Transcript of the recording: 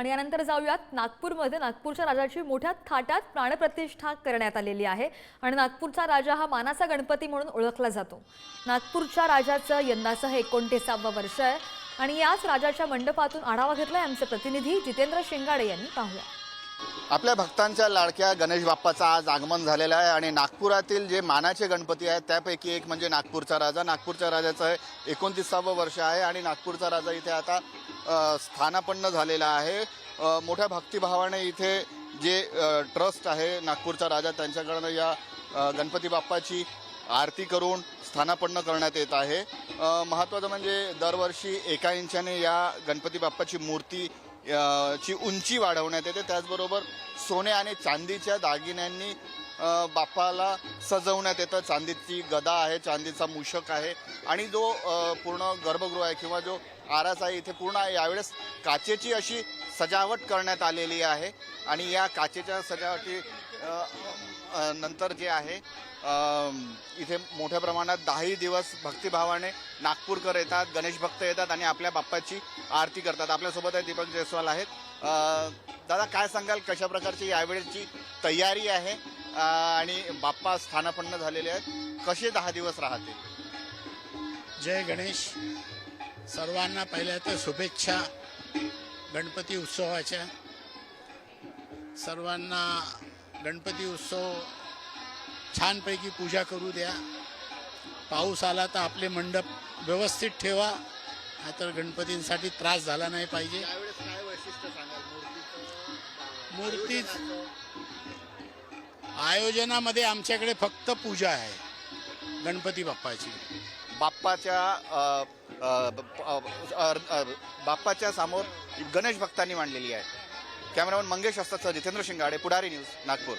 आणि यानंतर जाऊयात नागपूरमध्ये. नागपूरच्या राजाची मोठ्या थाटात प्राणप्रतिष्ठा करण्यात आलेली आहे आणि नागपूरचा राजा हा मानाचा गणपती म्हणून ओळखला जातो. नागपूरच्या राजाचं यंदाचं हे एकोणतीसावं वर्ष आहे आणि याच राजाच्या मंडपातून आढावा घेतलाय आमचे प्रतिनिधी जितेंद्र शिंगाडे यांनी. पाहूया. आपल्या भक्तांच्या लाडक्या गणेश बाप्पाचं आज आगमन झालेलं आहे आणि नागपुरातील जे मानाचे गणपती आहेत त्यापैकी एक म्हणजे नागपूरचा राजा. नागपूरच्या राजाचं एकोणतीसावं वर्ष आहे आणि नागपूरचा राजा इथे आता स्थानापन्न झालेला आहे. मोठ्या भक्तिभावाने इथे जे ट्रस्ट आहे नागपूरचा राजा त्यांच्याकडनं या गणपती बाप्पाची आरती करून स्थानापन्न करण्यात येत आहे. महत्त्वाचं म्हणजे दरवर्षी एका इंचाने या गणपती बाप्पाची मूर्ती ची उंची वाढवण्यात येते. त्याचबरोबर सोने आणि चांदीच्या दागिन्यांनी बाप्पाला सजवण्यात येतं. चांदीची गदा आहे चांदीचा मूषक आहे आणि जो पूर्ण गर्भगृह आहे किंवा जो आरास आहे इथे पूर्ण यावेळेस काचेची अशी सजावट करण्यात आलेली आहे. आणि या काचेच्या सजावटी नंतर जे आहे इथे मोठ्या प्रमाणात दहाही दिवस भक्तिभावाने नागपूरकर येतात गणेश भक्त येतात आणि आपल्या बाप्पाची आरती करतात. आपल्यासोबत आहे दीपक जयस्वाल आहेत. दादा काय सांगाल? कशा प्रकारची यावेळेची तयारी आहे? आणि बाप्पा स्थानापन्न झालेले आहेत. कसे दहा दिवस राहतील? जय गणेश. सर्वांना पहिल्या तर शुभेच्छा गणपती उत्सवाच्या. सर्वांना गणपती उत्सव छानपैकी पूजा करू द्या. पाऊस आला तर आपले मंडप व्यवस्थित ठेवा. नाहीतर गणपतींसाठी त्रास झाला नाही पाहिजे. मूर्ती आयोजनामध्ये आमच्याकडे फक्त पूजा आहे. गणपती बाप्पाची. बाप्पाच्या बाप्पाच्या समोर गणेश भक्तांनी मांडलेली आहे. कॅमेरामन मंगेश असतात जितेंद्र शिंगाडे पुढारी न्यूज नागपूर.